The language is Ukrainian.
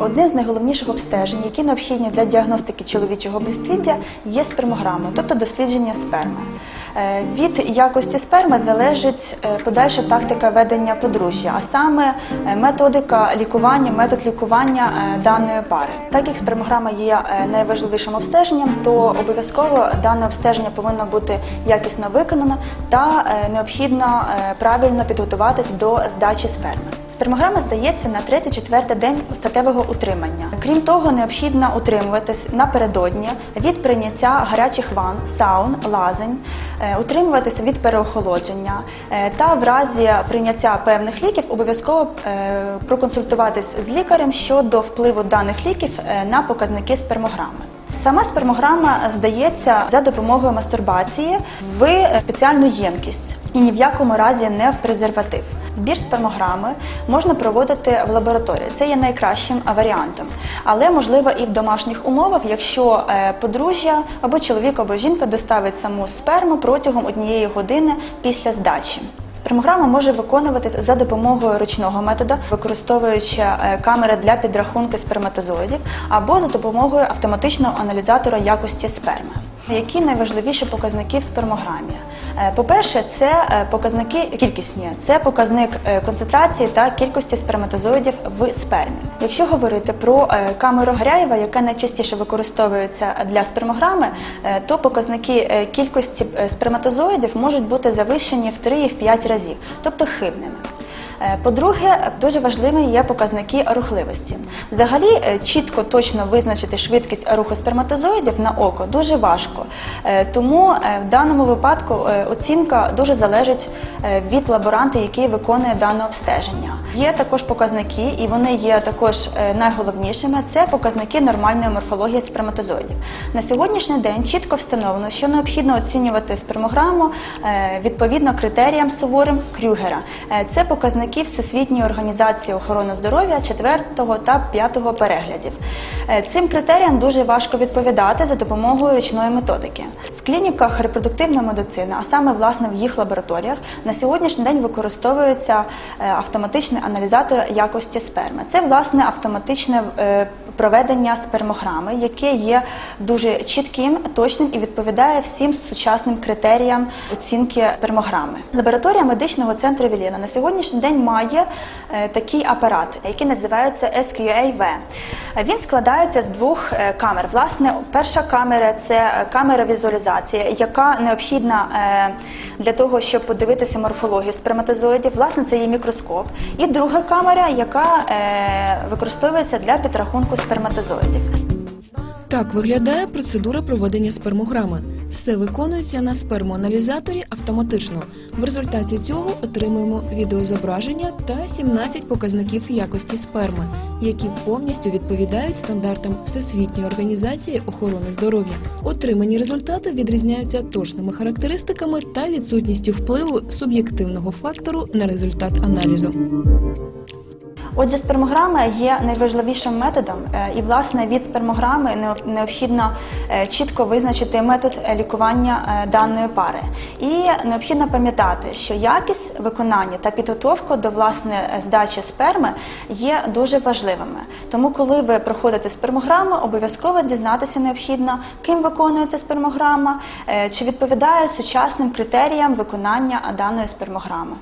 Одне з найголовніших обстежень, які необхідні для діагностики чоловічого безпліддя, є спермограма, тобто дослідження сперми. Е, Від якості сперми залежить е, подальша тактика ведення подружжя, а саме е, методика лікування, метод лікування даної пари. Так як спермограма є найважливішим обстеженням, то обов'язково дане обстеження повинно бути якісно виконано та необхідно правильно підготуватись до здачі сперми. Спермограма здається на 3-4 день статевого утримання. Крім того, необхідно утримуватись напередодні від прийняття гарячих ванн, саун, лазень, утримуватися від переохолодження е, та в разі прийняття певних ліків обов'язково е, проконсультуватись з лікарем щодо впливу даних ліків е, на показники спермограми. Сама спермограма здається за допомогою мастурбації в спеціальну ємкість і ні в якому разі не в презерватив. Збір спермограми можна проводити в лабораторії. Це є найкращим варіантом, але можливо і в домашніх умовах, якщо е, подружжя або чоловік або жінка доставить саму сперму протягом однієї години після здачі. Спермограма може виконуватись за допомогою ручного методу, використовуючи е, камери для підрахунку сперматозоїдів, або за допомогою автоматичного аналізатора якості сперми. Які найважливіші показники в спермограмі? Е, По-перше, це е, показники кількісні, це показник е, концентрації та кількості сперматозоїдів в спермі. Якщо говорити про камеру Гряєва, яка найчастіше використовується для спермограми, то показники кількості сперматозоїдів можуть бути завищені в 3 і в 5 разів, тобто хибними. Е, По-друге, дуже важливими є показники рухливості. Взагалі, е, чітко точно визначити швидкість руху сперматозоїдів на око дуже важко. Е, Тому в даному випадку оцінка дуже залежить від лаборанта, який виконує дане обстеження. Є також показники, і вони є також е, найголовнішими. Це показники нормальної морфології сперматозоїдів. На сьогоднішній день чітко встановлено, що необхідно оцінювати спермограму е, відповідно критеріям суворим Крюгера. Е, Це показники Всесвітньої організації охорони здоров'я 4 та 5 переглядів. Цим критеріям дуже важко відповідати за допомогою ручної методики. В клініках репродуктивної медицини, а саме власне в їх лабораторіях, на сьогоднішній день використовується е, автоматичний аналізатор якості сперми. Це власне автоматичне е, проведення спермограми, яке є дуже чітким, точним і відповідає всім сучасним критеріям оцінки спермограми. Лабораторія медичного центру Віліна на сьогоднішній день має е, такий апарат, який називається SQA-V. Він складається з двох е, камер. Власне, перша камера це камера візуалізації, яка необхідна для того, щоб подивитися морфологію сперматозоїдів. Власне, це є мікроскоп. І друга камера, яка е, використовується для підрахунку сперматозоїдів. Так виглядає процедура проведення спермограми. Все виконується на спермоаналізаторі автоматично. В результаті цього отримуємо відеозображення та 17 показників якості сперми, які повністю відповідають стандартам Всесвітньої організації охорони здоров'я. Отримані результати відрізняються точними характеристиками та відсутністю впливу суб'єктивного фактору на результат аналізу. Отже, спермограма є найважливішим методом, е, і власне від спермограми необхідно е, чітко визначити метод е, лікування даної пари. І необхідно пам'ятати, що якість виконання та підготовка до власне здачі сперми є дуже важливими. Тому, коли ви проходите спермограму, обов'язково дізнатися необхідно, ким виконується спермограма, чи відповідає сучасним критеріям виконання даної спермограми.